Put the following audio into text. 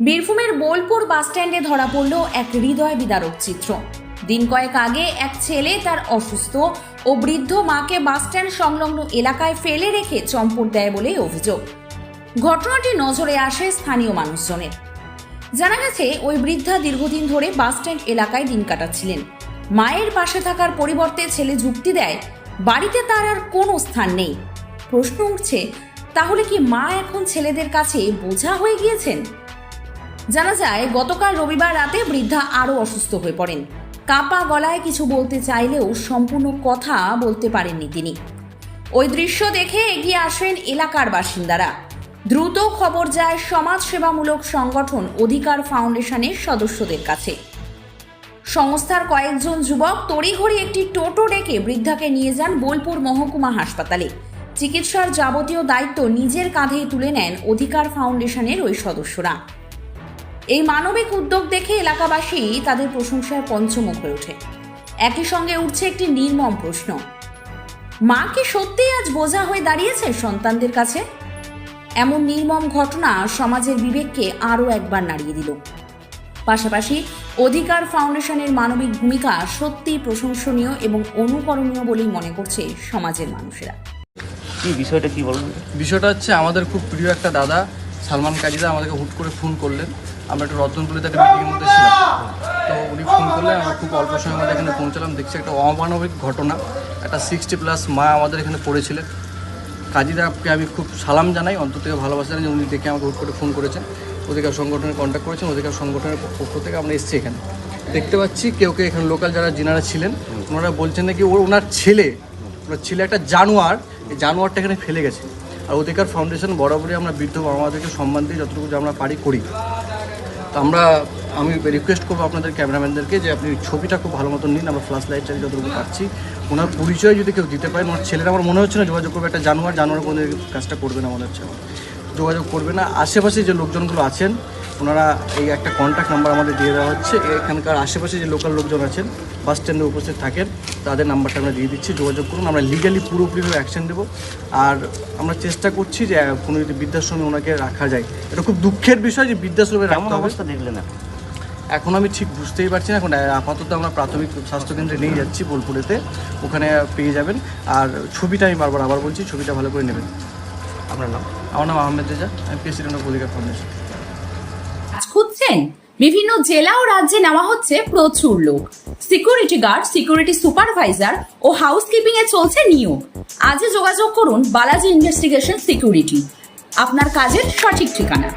বীরভূমের বোলপুর বাসস্ট্যান্ডে ধরা পড়ল এক হৃদয় বিদারক চিত্র। দিন কয়েক আগে এক ছেলে তার অসুস্থ ও বৃদ্ধ মাকে বাসস্ট্যান্ড সংলগ্ন এলাকায় ফেলে রেখে চম্পট দেয় বলে অভিযোগ। ঘটনাটি নজরে আসে স্থানীয় মানুষজনের। জানা গেছে, ওই বৃদ্ধা দীর্ঘদিন ধরে বাসস্ট্যান্ড এলাকায় দিন কাটাচ্ছিলেন। মায়ের পাশে থাকার পরিবর্তে ছেলে যুক্তি দেয়, বাড়িতে তার আর কোনো স্থান নেই। প্রশ্ন উঠছে, তাহলে কি মা এখন ছেলেদের কাছে বোঝা হয়ে গিয়েছেন? জানা যায়, গতকাল রবিবার রাতে বৃদ্ধা আরও অসুস্থ হয়ে পড়েন। কাপা গলায় কিছু বলতে চাইলেও সম্পূর্ণ কথা বলতে পারেননি তিনি। ওই দৃশ্য দেখে এগিয়ে আসেন এলাকার বাসিন্দারা। দ্রুত খবর যায় সমাজসেবামূলক সংগঠন অধিকার ফাউন্ডেশনের সদস্যদের কাছে। সংস্থার কয়েকজন যুবক তড়িঘড়ি একটি টোটো ডেকে বৃদ্ধাকে নিয়ে যান বোলপুর মহকুমা হাসপাতালে। চিকিৎসার যাবতীয় দায়িত্ব নিজের কাঁধেই তুলে নেন অধিকার ফাউন্ডেশনের ওই সদস্যরা। এই মানবিক উদ্যোগ দেখে এলাকাবাসী তাদের প্রশংসায় পঞ্চমুখ হয়ে ওঠে। একই সঙ্গে উঠছে একটি নির্মম প্রশ্ন। মা কি সত্যিই আজ বোঝা হয়ে দাঁড়িয়েছে সন্তানদের কাছে? এমন নির্মম ঘটনা সমাজের বিবেককে আরও একবার নাড়িয়ে দিল। পাশাপাশি অধিকার ফাউন্ডেশনের মানবিক ভূমিকা সত্যিই প্রশংসনীয় এবং অনুকরণীয় বলেই মনে করছে সমাজের মানুষেরা। কি বিষয়টা কি বলুন? বিষয়টা হচ্ছে আমাদের খুব প্রিয় একটা দাদা সালমান কাজিদা আমাদেরকে হুট করে ফোন করলেন। আমরা একটু রতনপুরিতে একটা মিটিংয়ের মধ্যে ছিলাম। তো উনি ফোন করলে আমরা খুব অল্প সময়ের মধ্যে এখানে পৌঁছালাম। দেখছি একটা অমানবিক ঘটনা, একটা সিক্সটি প্লাস মা আমাদের এখানে পড়েছিলেন। কাজীদাকে আমি খুব সালাম জানাই, অন্তর থেকে ভালোবাসা যে উনি দেখে আমাকে হুট করে ফোন করেছেন। অধিকার সংগঠনে কন্ট্যাক্ট করেছেন অধিকার সংগঠনের পক্ষ থেকে আমরা এসেছি এখানে। দেখতে পাচ্ছি কেউ কেউ এখানে লোকাল যারা যিনারা ছিলেন, ওনারা বলছেন নাকি ওর ওনার ছেলে ওনার ছেলে একটা জানোয়ার, এই জানোয়ারটা এখানে ফেলে গেছে। আর অধিকার ফাউন্ডেশন বরাবরই আমরা বৃদ্ধ বাবাদেরকে সম্মান দিয়ে যতটুকু আমরা পারি করি। তো আমরা, আমি রিকোয়েস্ট করব আপনাদের ক্যামেরাম্যানদেরকে যে আপনি ছবিটা খুব ভালো মতন নিন, আমরা ফ্ল্যাশ চালিয়ে যতটুকু পাচ্ছি। ওনার পরিচয় যদি কেউ দিতে পারেন ওনার ছেলেরা আমার মনে হচ্ছে না, যোগাযোগ করবে একটা জানোয়ার জানোয়ার কোনো কাজটা করবে না মনে হচ্ছে। যোগাযোগ করবে না। আশেপাশে যে লোকজনগুলো আছেন, ওনারা এই একটা কন্ট্যাক্ট নাম্বার আমাদের দিয়ে দেওয়া হচ্ছে। এখানকার আশেপাশে যে লোকাল লোকজন আছেন বাস স্ট্যান্ডে উপস্থিত থাকেন। তাদের নাম্বারটা আমরা দিয়ে দিচ্ছি যোগাযোগ করুন। আমরা লিগালি পুরোপুরিভাবে অ্যাকশন দেবো আর আমরা চেষ্টা করছি যে কোনো যদি বৃদ্ধাশ্রমে ওনাকে রাখা যায়। এটা খুব দুঃখের বিষয় যে বৃদ্ধাশ্রমে রাখতে অবস্থা দেখলেন না এখন আমি ঠিক বুঝতেই পারছি না। এখন আপাতত আমরা প্রাথমিক স্বাস্থ্যকেন্দ্রে নিয়ে যাচ্ছি বোলপুরেতে। ওখানে পেয়ে যাবেন। আর ছবিটা আমি বারবার আবার বলছি ছবিটা ভালো করে নেবেন। আপনার নাম? আমার নাম আহমেদ রেজা। আমি প্রেসিডেন্ট অফ অধিকার ফাউন্ডেশন খুঁজছেন? বিভিন্ন জেলা ও রাজ্যে নেওয়া হচ্ছে প্রচুর লোক। সিকিউরিটি গার্ড, সিকিউরিটি সুপারভাইজার ও হাউসকিপিং এ চলছে নিয়োগ। আজই যোগাযোগ করুন বালাজি ইনভেস্টিগেশন সিকিউরিটি। আপনার কাজের সঠিক ঠিকানা।